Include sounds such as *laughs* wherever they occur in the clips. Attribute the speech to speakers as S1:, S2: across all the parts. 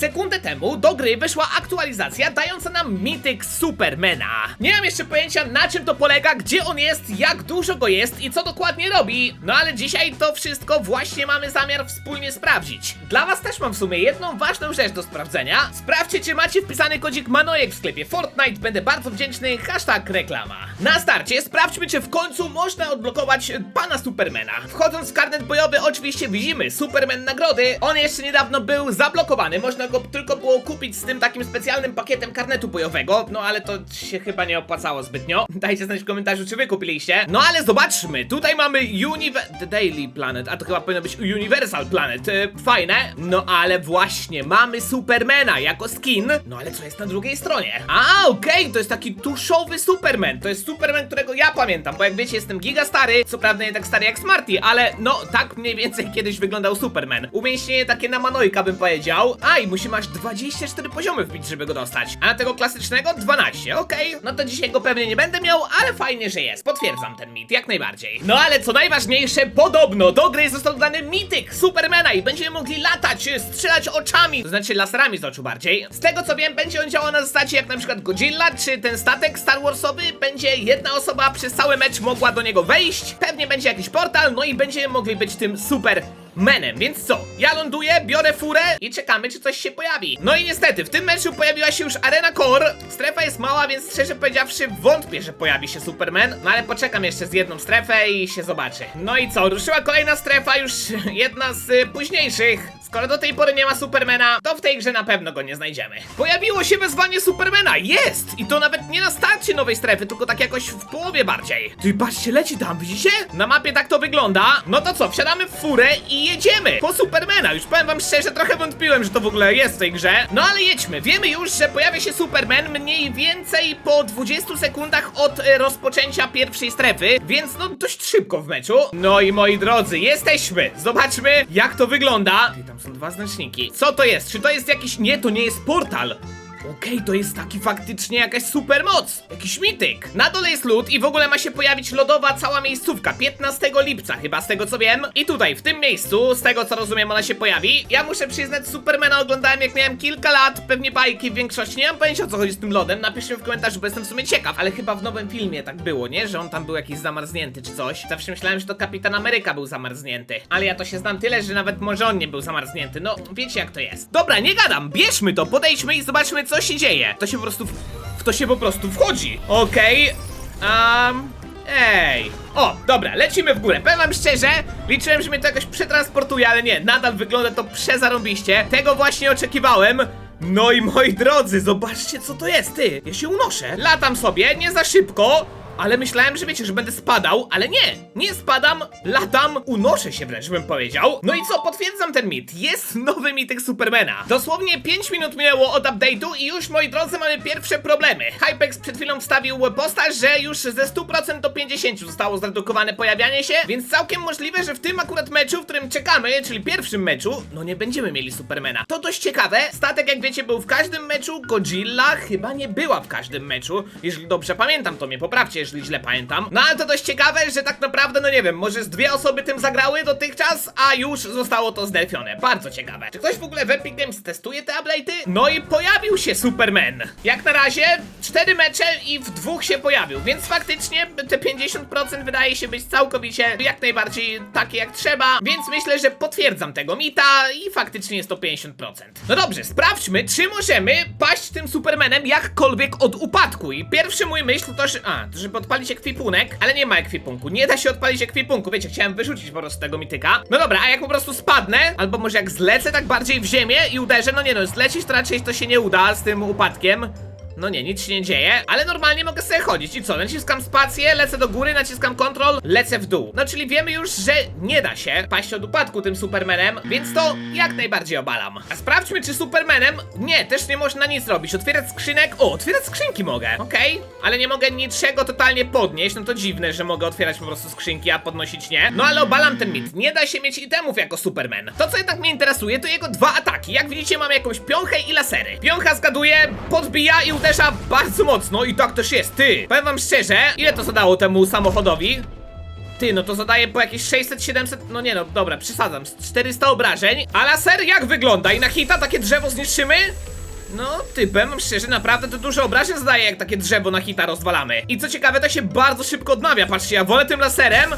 S1: Sekundę temu do gry weszła aktualizacja dająca nam mityk Supermana. Nie mam jeszcze pojęcia na czym to polega, gdzie on jest, jak dużo go jest i co dokładnie robi. No ale dzisiaj to wszystko właśnie mamy zamiar wspólnie sprawdzić. Dla was też mam w sumie jedną ważną rzecz do sprawdzenia. Sprawdźcie czy macie wpisany kodzik Manojek w sklepie Fortnite, będę bardzo wdzięczny, hashtag reklama. Na starcie sprawdźmy czy w końcu można odblokować pana Supermana. Wchodząc w karnet bojowy oczywiście widzimy Superman nagrody. On jeszcze niedawno był zablokowany, można go tylko było kupić z tym takim specjalnym pakietem karnetu bojowego, no ale to się chyba nie opłacało zbytnio. *laughs* Dajcie znać w komentarzu czy wy kupiliście. No ale zobaczmy, tutaj mamy Univer... The Daily Planet, a to chyba powinno być Universal Planet, e, fajne. No ale właśnie, mamy Supermana jako skin, no ale co jest na drugiej stronie? A, okej, to jest taki tuszowy Superman, to jest Superman, którego ja pamiętam, bo jak wiecie jestem giga stary, co prawda nie tak stary jak Smarty, ale no tak mniej więcej *laughs* kiedyś wyglądał Superman. Umięśnienie takie na manojka bym powiedział. A i musimy aż 24 poziomy wbić, żeby go dostać. A tego klasycznego 12, okej. No to dzisiaj go pewnie nie będę miał, ale fajnie, że jest. Potwierdzam ten mit, jak najbardziej. No ale co najważniejsze, podobno do gry został dodany mityk Supermana i będziemy mogli latać, strzelać oczami, to znaczy laserami z oczu bardziej. Z tego co wiem, będzie on działał na zasadzie jak na przykład Godzilla, czy ten statek Star Warsowy, będzie jedna osoba przez cały mecz mogła do niego wejść, pewnie będzie jakiś portal, no i będziemy mogli być tym super menem, więc co? Ja ląduję, biorę furę i czekamy, czy coś się pojawi. No i niestety, w tym meczu pojawiła się już Arena Core. Strefa jest mała, więc szczerze powiedziawszy, wątpię, że pojawi się Superman. No ale poczekam jeszcze z jedną strefę i się zobaczy. No i co? Ruszyła kolejna strefa, już *laughs* jedna z y, późniejszych. Skoro do tej pory nie ma Supermana, to w tej grze na pewno go nie znajdziemy. Pojawiło się wezwanie Supermana, jest! I to nawet nie na starcie nowej strefy, tylko tak jakoś w połowie bardziej. Ty patrzcie, leci tam, widzicie? Na mapie tak to wygląda. No to co, wsiadamy w furę i jedziemy po Supermana. Już powiem wam szczerze, trochę wątpiłem, że to w ogóle jest w tej grze. No ale jedźmy. Wiemy już, że pojawia się Superman mniej więcej po 20 sekundach od e, rozpoczęcia pierwszej strefy, więc no dość szybko w meczu. No i moi drodzy, jesteśmy. Zobaczmy, jak to wygląda. Ty, tam są dwa znaczniki. Co to jest? Czy to jest jakiś... Nie, to nie jest portal. Okej, to jest taki faktycznie jakaś supermoc, jakiś mityk. Na dole jest lód i w ogóle ma się pojawić lodowa cała miejscówka 15 lipca, chyba z tego co wiem. I tutaj, w tym miejscu, z tego co rozumiem, ona się pojawi. Ja muszę przyznać, Supermana oglądałem jak miałem kilka lat, pewnie bajki w większości. Nie mam pojęcia o co chodzi z tym lodem, napiszcie w komentarzu, bo jestem w sumie ciekaw. Ale chyba w nowym filmie tak było, nie? Że on tam był jakiś zamarznięty czy coś. Zawsze myślałem, że to Kapitan Ameryka był zamarznięty. Ale ja to się znam tyle, że nawet może on nie był zamarznięty. No, wiecie jak to jest. Dobra, nie gadam, bierzmy to, podejdźmy i zobaczmy co się dzieje. To się po prostu... W, to się po prostu wchodzi. Okej. Um, ej. O, dobra, lecimy w górę. Powiem wam szczerze, liczyłem, że mnie to jakoś przetransportuje, ale nie, nadal wygląda to przezarąbiście. Tego właśnie oczekiwałem. No i moi drodzy, zobaczcie co to jest, ty. Ja się unoszę. Latam sobie, nie za szybko. Ale myślałem, że wiecie, że będę spadał, ale nie, nie spadam, latam, unoszę się wręcz bym powiedział. No i co, potwierdzam ten mit, jest nowy mityk Supermana. Dosłownie 5 minut minęło od update'u i już, moi drodzy, mamy pierwsze problemy. Hypex przed chwilą wstawił posta, że już ze 100% do 50 zostało zredukowane pojawianie się, więc całkiem możliwe, że w tym akurat meczu, w którym czekamy, czyli pierwszym meczu, no nie będziemy mieli Supermana. To dość ciekawe, statek jak wiecie był w każdym meczu, Godzilla chyba nie była w każdym meczu, jeżeli dobrze pamiętam, to mnie poprawcie, jeżeli źle pamiętam. No ale to dość ciekawe, że tak naprawdę, no nie wiem, może z dwie osoby tym zagrały dotychczas, a już zostało to znerfione. Bardzo ciekawe. Czy ktoś w ogóle w Epic Games testuje te update'y? No i pojawił się Superman. Jak na razie, cztery mecze i w dwóch się pojawił, więc faktycznie te 50% wydaje się być całkowicie jak najbardziej takie jak trzeba, więc myślę, że potwierdzam tego mita i faktycznie jest to 50%. No dobrze, sprawdźmy, czy możemy paść tym Supermanem jakkolwiek od upadku. I pierwszy mój myśl to, że... A, to żeby odpalić ekwipunek, ale nie ma ekwipunku. Nie da się odpalić ekwipunku, wiecie, chciałem wyrzucić po prostu tego mityka. No dobra, a jak po prostu spadnę, albo może jak zlecę tak bardziej w ziemię i uderzę, no nie no, zlecieć to raczej to się nie uda z tym upadkiem. No nie, nic się nie dzieje, ale normalnie mogę sobie chodzić. I co? Naciskam spację, lecę do góry, naciskam kontrol, lecę w dół. No czyli wiemy już, że nie da się paść od upadku tym Supermanem, więc to jak najbardziej obalam. A sprawdźmy, czy Supermanem... Nie, też nie można nic robić. Otwierać skrzynek... O, otwierać skrzynki mogę. Okej, ale nie mogę niczego totalnie podnieść. No to dziwne, że mogę otwierać po prostu skrzynki, a podnosić nie. No ale obalam ten mit. Nie da się mieć itemów jako Superman. To, co jednak mnie interesuje, to jego dwa ataki. Jak widzicie, mam jakąś piąchę i lasery. Piącha zgaduje, podbija i uderza bardzo mocno i tak też jest, ty. Powiem wam szczerze, ile to zadało temu samochodowi? Ty, no to zadaje po jakieś 600-700, no nie no, dobra, przesadzam, z 400 obrażeń. A laser jak wygląda? I na hita takie drzewo zniszczymy? No, typem, szczerze, naprawdę to dużo obrażeń zadaje, jak takie drzewo na hita rozwalamy. I co ciekawe, to się bardzo szybko odnawia. Patrzcie, ja wolę tym laserem.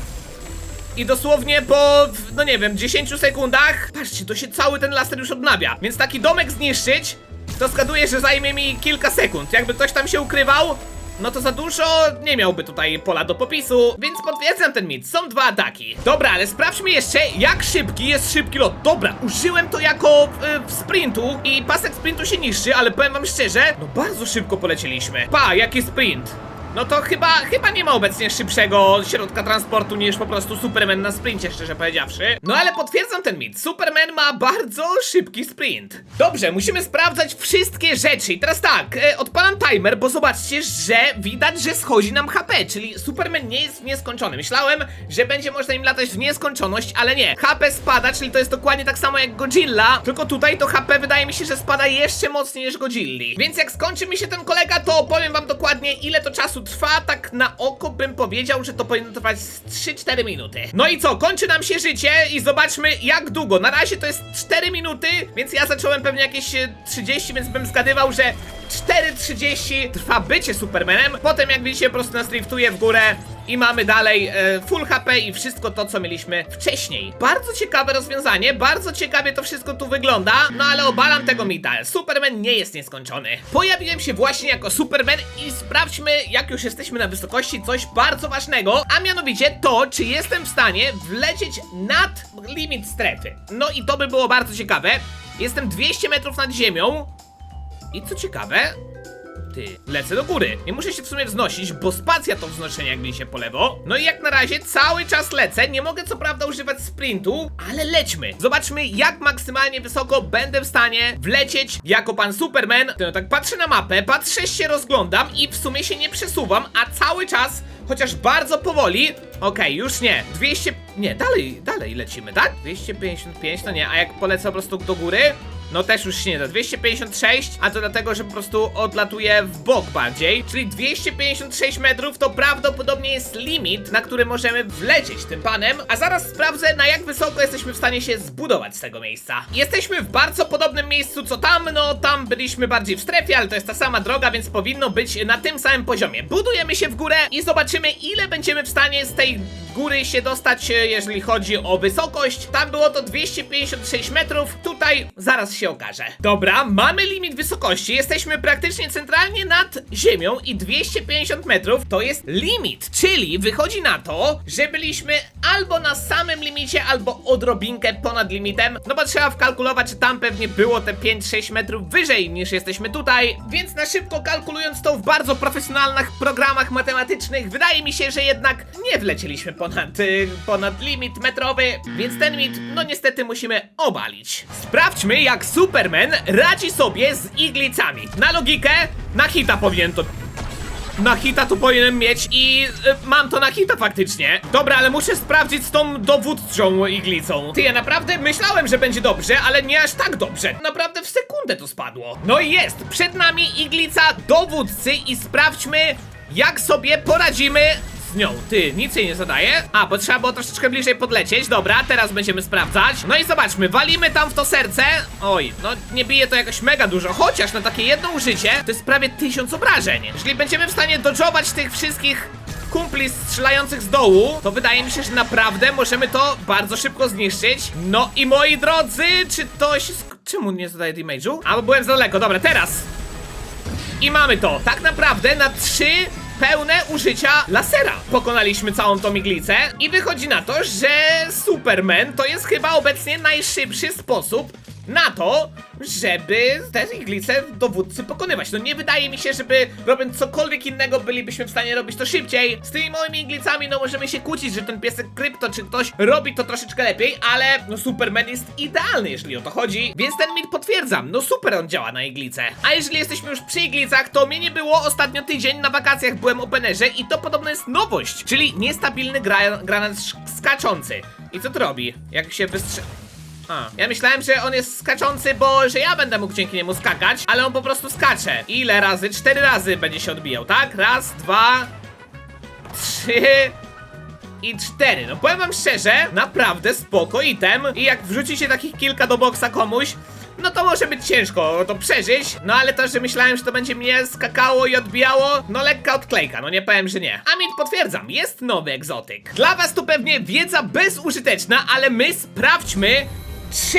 S1: I dosłownie po, no nie wiem, 10 sekundach, patrzcie, to się cały ten laser już odnawia. Więc taki domek zniszczyć, to zgaduję, że zajmie mi kilka sekund. Jakby ktoś tam się ukrywał, no to za dużo nie miałby tutaj pola do popisu, więc potwierdzam ten mit. Są dwa ataki. Dobra, ale sprawdźmy jeszcze, jak szybki jest szybki lot. Dobra, użyłem to jako y, sprintu i pasek sprintu się niszczy, ale powiem wam szczerze, no bardzo szybko polecieliśmy. Pa, jaki sprint. No to chyba, chyba nie ma obecnie szybszego środka transportu niż po prostu Superman na sprincie, szczerze powiedziawszy. No ale potwierdzam ten mit. Superman ma bardzo szybki sprint. Dobrze, musimy sprawdzać wszystkie rzeczy. I teraz tak, e, odpalam timer, bo zobaczcie, że widać, że schodzi nam HP, czyli Superman nie jest nieskończony. Myślałem, że będzie można im latać w nieskończoność, ale nie. HP spada, czyli to jest dokładnie tak samo jak Godzilla, tylko tutaj to HP wydaje mi się, że spada jeszcze mocniej niż Godzilli. Więc jak skończy mi się ten kolega, to powiem wam dokładnie ile to czasu trwa, tak na oko bym powiedział, że to powinno trwać z 3-4 minuty. No i co, kończy nam się życie i zobaczmy jak długo. Na razie to jest 4 minuty, więc ja zacząłem pewnie jakieś e, 30, więc bym zgadywał, że 4.30 trwa bycie Supermanem. Potem jak widzicie po prostu nas driftuje w górę i mamy dalej e, full HP i wszystko to, co mieliśmy wcześniej. Bardzo ciekawe rozwiązanie, bardzo ciekawie to wszystko tu wygląda, no ale obalam tego mita. Superman nie jest nieskończony. Pojawiłem się właśnie jako Superman i sprawdźmy, jak już jesteśmy na wysokości, coś bardzo ważnego, a mianowicie to, czy jestem w stanie wlecieć nad limit strefy. No i to by było bardzo ciekawe. Jestem 200 metrów nad ziemią, i co ciekawe, ty, lecę do góry. Nie muszę się w sumie wznosić, bo spacja to wznoszenie jak mi się po lewo. No i jak na razie cały czas lecę. Nie mogę co prawda używać sprintu, ale lećmy. Zobaczmy jak maksymalnie wysoko będę w stanie wlecieć jako pan Superman. No tak patrzę na mapę, patrzę się, rozglądam i w sumie się nie przesuwam, a cały czas, chociaż bardzo powoli. Okej, już nie. 200... Nie, dalej, dalej lecimy, tak? 255, to nie, a jak polecę po prostu do góry? No też już się nie da. 256, a to dlatego, że po prostu odlatuje w bok bardziej. Czyli 256 metrów to prawdopodobnie jest limit, na który możemy wlecieć tym panem. A zaraz sprawdzę, na jak wysoko jesteśmy w stanie się zbudować z tego miejsca. Jesteśmy w bardzo podobnym miejscu co tam, no tam byliśmy bardziej w strefie, ale to jest ta sama droga, więc powinno być na tym samym poziomie. Budujemy się w górę i zobaczymy, ile będziemy w stanie z tej góry się dostać, e, jeżeli chodzi o wysokość. Tam było to 256 metrów, tutaj zaraz się okaże. Dobra, mamy limit wysokości, jesteśmy praktycznie centralnie nad ziemią i 250 metrów to jest limit, czyli wychodzi na to, że byliśmy albo na samym limicie, albo odrobinkę ponad limitem, no bo trzeba wkalkulować, czy tam pewnie było te 5-6 metrów wyżej niż jesteśmy tutaj, więc na szybko kalkulując to w bardzo profesjonalnych programach matematycznych, wydaje mi się, że jednak nie wlecieliśmy ponad, y, ponad limit metrowy, więc ten mit, no niestety musimy obalić. Sprawdźmy, jak Superman radzi sobie z iglicami. Na logikę, na hita powinien to na hita to powinienem mieć i y, mam to na hita faktycznie. Dobra, ale muszę sprawdzić z tą dowódczą iglicą. Ty, ja naprawdę myślałem, że będzie dobrze, ale nie aż tak dobrze. Naprawdę w sekundę to spadło. No i jest, przed nami iglica dowódcy i sprawdźmy, jak sobie poradzimy z nią. Ty, nic jej nie zadaje? A, bo trzeba było troszeczkę bliżej podlecieć. Dobra, teraz będziemy sprawdzać. No i zobaczmy, walimy tam w to serce. Oj, no nie bije to jakoś mega dużo, chociaż na takie jedno użycie to jest prawie tysiąc obrażeń. Jeżeli będziemy w stanie dodżować tych wszystkich kumpli strzelających z dołu, to wydaje mi się, że naprawdę możemy to bardzo szybko zniszczyć. No i moi drodzy, czy to się... Czemu nie zadaje damage'u? A, bo byłem za daleko, dobra, teraz. I mamy to. Tak naprawdę na trzy pełne użycia lasera. Pokonaliśmy całą tą iglicę i wychodzi na to, że Superman to jest chyba obecnie najszybszy sposób na to, żeby te iglice dowódcy pokonywać. No nie wydaje mi się, żeby robiąc cokolwiek innego bylibyśmy w stanie robić to szybciej. Z tymi moimi iglicami no możemy się kłócić, że ten piesek krypto czy ktoś robi to troszeczkę lepiej, ale no Superman jest idealny, jeżeli o to chodzi, więc ten mit potwierdzam. No super on działa na iglice. A jeżeli jesteśmy już przy iglicach, to mnie nie było ostatnio tydzień na wakacjach byłem openerze i to podobno jest nowość, czyli niestabilny gra granat skaczący. I co to robi? Jak się wystrze... A, ja myślałem, że on jest skaczący, bo że ja będę mógł dzięki niemu skakać, ale on po prostu skacze. Ile razy? Cztery razy będzie się odbijał, tak? Raz, dwa, trzy, i 4. No powiem wam szczerze, naprawdę spoko item. I jak wrzucicie takich kilka do boksa komuś, no to może być ciężko to przeżyć, no ale to, że myślałem, że to będzie mnie skakało i odbijało, no lekka odklejka, no nie powiem, że nie. A mit potwierdzam, jest nowy egzotyk. Dla was to pewnie wiedza bezużyteczna, ale my sprawdźmy, czy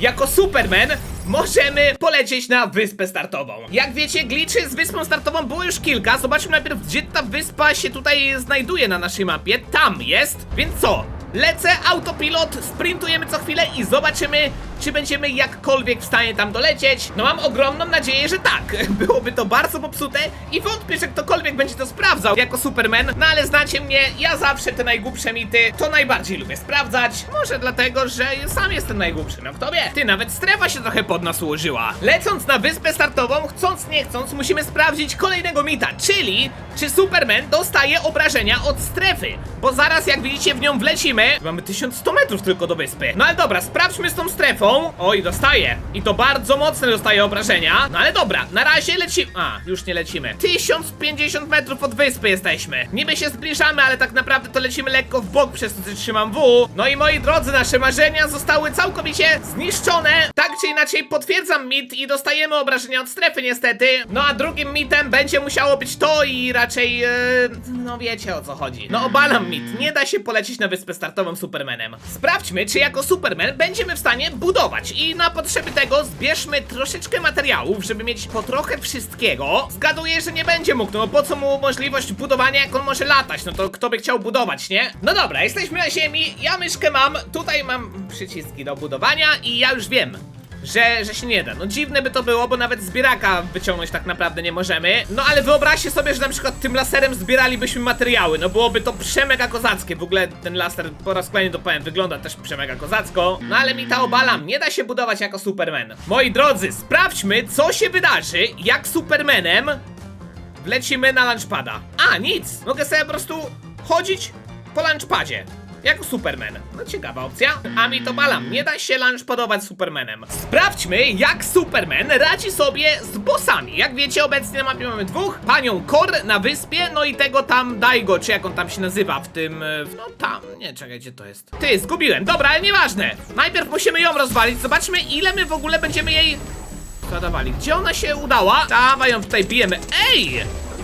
S1: jako Superman możemy polecieć na wyspę startową. Jak wiecie, gliczy z wyspą startową było już kilka. Zobaczmy najpierw, gdzie ta wyspa się tutaj znajduje na naszej mapie. Tam jest, więc co? Lecę, autopilot, sprintujemy co chwilę i zobaczymy, czy będziemy jakkolwiek w stanie tam dolecieć. No mam ogromną nadzieję, że tak. *laughs* Byłoby to bardzo popsute i wątpię, że ktokolwiek będzie to sprawdzał jako Superman. No ale znacie mnie, ja zawsze te najgłupsze mity to najbardziej lubię sprawdzać. Może dlatego, że sam jestem najgłupszy, no kto wie. Ty, nawet strefa się trochę pod nas ułożyła. Lecąc na wyspę startową, chcąc nie chcąc, musimy sprawdzić kolejnego mita, czyli czy Superman dostaje obrażenia od strefy. Bo zaraz, jak widzicie, w nią wlecimy. Mamy 1100 metrów tylko do wyspy. No ale dobra, sprawdźmy z tą strefą. Oj, dostaje. I to bardzo mocne dostaje obrażenia. No ale dobra, na razie lecimy. A, już nie lecimy. 1050 metrów od wyspy jesteśmy. Niby się zbliżamy, ale tak naprawdę to lecimy lekko w bok, przez że trzymam W. No i moi drodzy, nasze marzenia zostały całkowicie zniszczone. Tak czy inaczej potwierdzam mit i dostajemy obrażenia od strefy niestety. No a drugim mitem będzie musiało być to i raczej, e, no wiecie o co chodzi. No obalam mit, nie da się polecieć na wyspę startową Supermanem. Sprawdźmy, czy jako Superman będziemy w stanie budować i na potrzeby tego zbierzmy troszeczkę materiałów, żeby mieć po trochę wszystkiego. Zgaduję, że nie będzie mógł, no po co mu możliwość budowania, jak on może latać, no to kto by chciał budować, nie? No dobra, jesteśmy na ziemi, ja myszkę mam, tutaj mam przyciski do budowania i ja już wiem, że, że się nie da. No dziwne by to było, bo nawet zbieraka wyciągnąć tak naprawdę nie możemy. No ale wyobraźcie sobie, że na przykład tym laserem zbieralibyśmy materiały. No byłoby to przemega kozackie. W ogóle ten laser, po raz kolejny to powiem, wygląda też przemega kozacko. No ale mi ta obalam, nie da się budować jako Superman. Moi drodzy, sprawdźmy, co się wydarzy, jak Supermanem wlecimy na launchpada. A, nic! Mogę sobie po prostu chodzić po launchpadzie. Jako Superman. No ciekawa opcja. A mi to balam, nie da się launchpadować Supermanem. Sprawdźmy, jak Superman radzi sobie z bossami. Jak wiecie, obecnie na mapie mamy dwóch. Panią Kor na wyspie, no i tego tam Daigo, czy jak on tam się nazywa w tym... e, No tam, nie, czekaj, gdzie to jest? Ty, zgubiłem. Dobra, ale nieważne. Najpierw musimy ją rozwalić. Zobaczmy, ile my w ogóle będziemy jej zadawali. Gdzie ona się udała? Dawaj ją tutaj bijemy. Ej!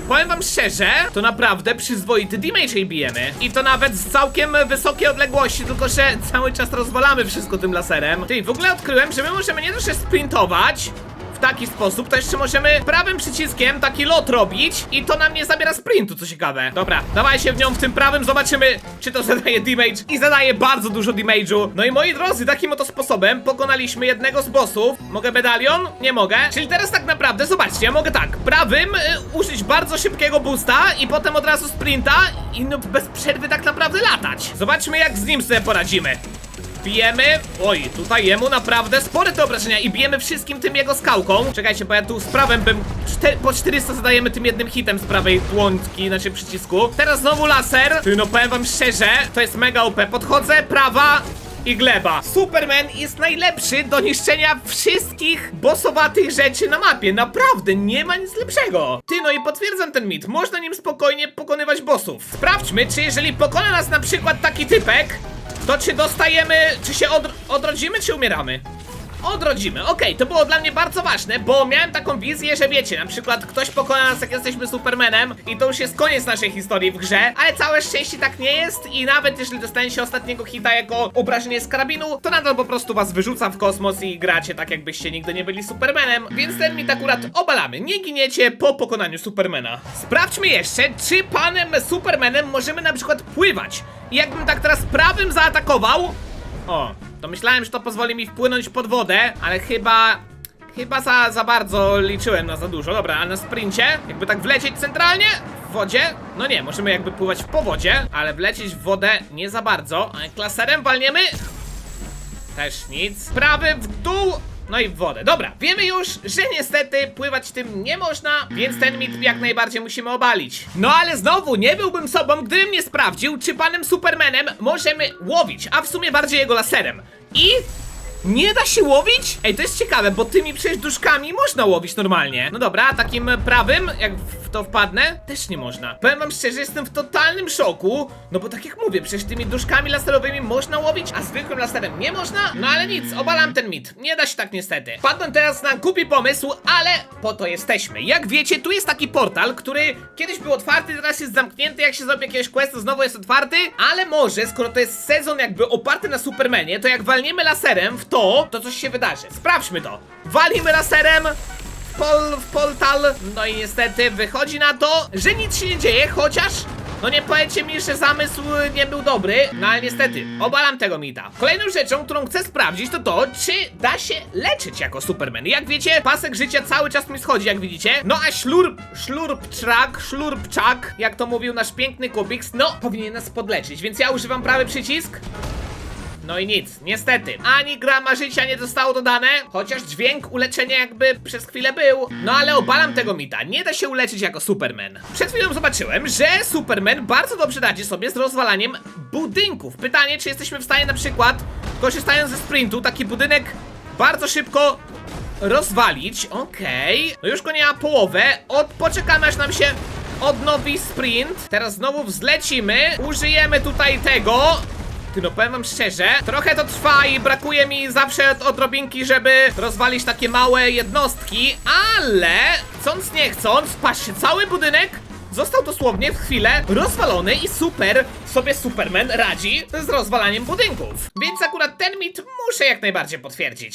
S1: Powiem wam szczerze, to naprawdę przyzwoity damage bijemy. I to nawet z całkiem wysokiej odległości, tylko że cały czas rozwalamy wszystko tym laserem. Ty, w ogóle odkryłem, że my możemy nie że sprintować, w taki sposób, to jeszcze możemy prawym przyciskiem taki lot robić i to nam nie zabiera sprintu, co ciekawe. Dobra, dawaj się w nią w tym prawym, zobaczymy, czy to zadaje damage i zadaje bardzo dużo damage'u. No i moi drodzy, takim oto sposobem pokonaliśmy jednego z bossów. Mogę medalion? Nie mogę. Czyli teraz tak naprawdę, zobaczcie, ja mogę tak, prawym y, użyć bardzo szybkiego boosta i potem od razu sprinta i no bez przerwy tak naprawdę latać. Zobaczmy jak z nim sobie poradzimy. Bijemy. Oj, tutaj jemu naprawdę spore te obrażenia i bijemy wszystkim tym jego skałką. Czekajcie, bo ja tu z prawem bym czte, po 400 zadajemy tym jednym hitem z prawej dłońki, znaczy przycisku. Teraz znowu laser. Ty, no powiem wam szczerze, to jest mega OP. Podchodzę, prawa i gleba. Superman jest najlepszy do niszczenia wszystkich bossowatych rzeczy na mapie. Naprawdę, nie ma nic lepszego. Ty, no i potwierdzam ten mit. Można nim spokojnie pokonywać bossów. Sprawdźmy, czy jeżeli pokona nas na przykład taki typek, to czy dostajemy, czy się odro odrodzimy, czy umieramy? Odrodzimy, okej, to było dla mnie bardzo ważne, bo miałem taką wizję, że wiecie, na przykład ktoś pokona nas jak jesteśmy Supermanem i to już jest koniec naszej historii w grze, ale całe szczęście tak nie jest i nawet jeżeli dostaniecie ostatniego hita jako obrażenie z karabinu, to nadal po prostu was wyrzuca w kosmos i gracie tak jakbyście nigdy nie byli Supermanem, więc ten mit akurat obalamy, nie giniecie po pokonaniu Supermana. Sprawdźmy jeszcze, czy panem Supermanem możemy na przykład pływać. I jakbym tak teraz prawym zaatakował, o, to myślałem, że to pozwoli mi wpłynąć pod wodę, ale chyba... Chyba za, za bardzo liczyłem na za dużo. Dobra, a na sprincie? Jakby tak wlecieć centralnie? W wodzie? No nie, możemy jakby pływać po wodzie, ale wlecieć w wodę nie za bardzo. A jak laserem walniemy? Też nic. Prawy w dół. No i w wodę. Dobra, wiemy już, że niestety pływać tym nie można, więc ten mit jak najbardziej musimy obalić. No ale znowu, nie byłbym sobą, gdybym nie sprawdził, czy panem Supermanem możemy łowić, a w sumie bardziej jego laserem. I Nie da się łowić? Ej, to jest ciekawe, bo tymi przecież duszkami można łowić normalnie. No dobra, takim prawym, jak w to wpadnę, też nie można. Powiem wam szczerze, jestem w totalnym szoku, no bo tak jak mówię, przecież tymi duszkami laserowymi można łowić, a zwykłym laserem nie można? No ale nic, obalam ten mit. Nie da się tak niestety. Padłem teraz na głupi pomysł, ale po to jesteśmy. Jak wiecie, tu jest taki portal, który kiedyś był otwarty, teraz jest zamknięty, jak się zrobi jakiegoś questu, znowu jest otwarty, ale może, skoro to jest sezon jakby oparty na Supermanie, to jak walniemy laserem w to, to coś się wydarzy. Sprawdźmy to. Walimy laserem, pol, w portal. No i niestety wychodzi na to, że nic się nie dzieje, chociaż. No nie powiecie mi, że zamysł nie był dobry, no ale niestety, obalam tego mita. Kolejną rzeczą, którą chcę sprawdzić, to to, czy da się leczyć jako Superman. Jak wiecie, pasek życia cały czas mi schodzi, jak widzicie. No a ślurp, ślurpczak, ślurpczak, jak to mówił nasz piękny Kubiks, no powinien nas podleczyć, więc ja używam prawy przycisk. No i nic, niestety, ani grama życia nie zostało dodane, chociaż dźwięk uleczenia jakby przez chwilę był. No ale obalam tego mita, nie da się uleczyć jako Superman. Przed chwilą zobaczyłem, że Superman bardzo dobrze radzi sobie z rozwalaniem budynków. Pytanie, czy jesteśmy w stanie na przykład, korzystając ze sprintu, taki budynek bardzo szybko rozwalić. Okej, no już go nie ma połowę, od, poczekamy aż nam się odnowi sprint. Teraz znowu wzlecimy, użyjemy tutaj tego. Ty no powiem wam szczerze, trochę to trwa i brakuje mi zawsze od- odrobinki, żeby rozwalić takie małe jednostki, ale chcąc nie chcąc, patrzcie, cały budynek został dosłownie w chwilę rozwalony i super sobie Superman radzi z rozwalaniem budynków. Więc akurat ten mit muszę jak najbardziej potwierdzić.